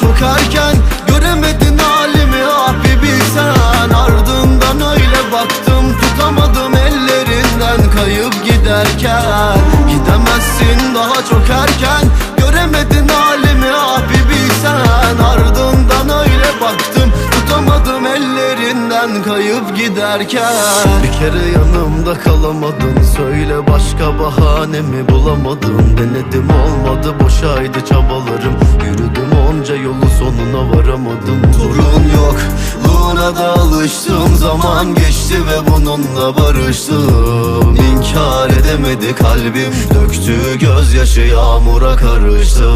çok erken. Göremedin halimi ah bir bilsen. Ardından öyle baktım tutamadım ellerinden Kayıp giderken. Gidemezsin daha çok erken Kayıp giderken Bir kere yanımda kalamadın. Söyle başka bahanemi bulamadım? Denedim olmadı. Boşaydı çabalarım. Yürüdüm onca yolu sonuna varamadım. Sorun yok. Luna da alıştım. Zaman geçti ve bununla barıştım. İnkar edemedi kalbim. Döktüğü gözyaşı yağmura karıştı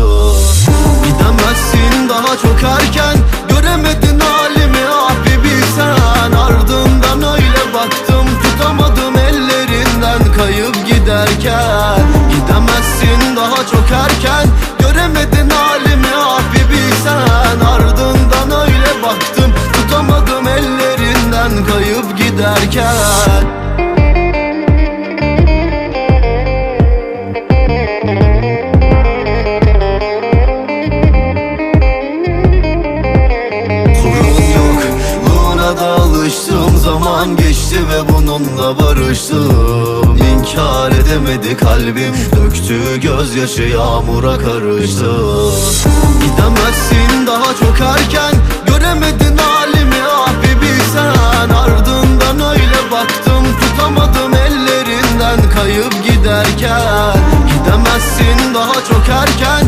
daha çok erken. Göremedin halimi bir bilsen Ardından öyle baktım tutamadım ellerinden Kayıp giderken. Sorun yok Buna da alıştım Zaman geçti ve bununla barıştım. İnkar edemedi kalbim Döktüğü gözyaşı yağmura karıştı. Gidemezsin daha çok erken Göremedin halimi ah bilsen. Ardından öyle baktım tutamadım ellerinden Kayıp giderken. Gidemezsin daha çok erken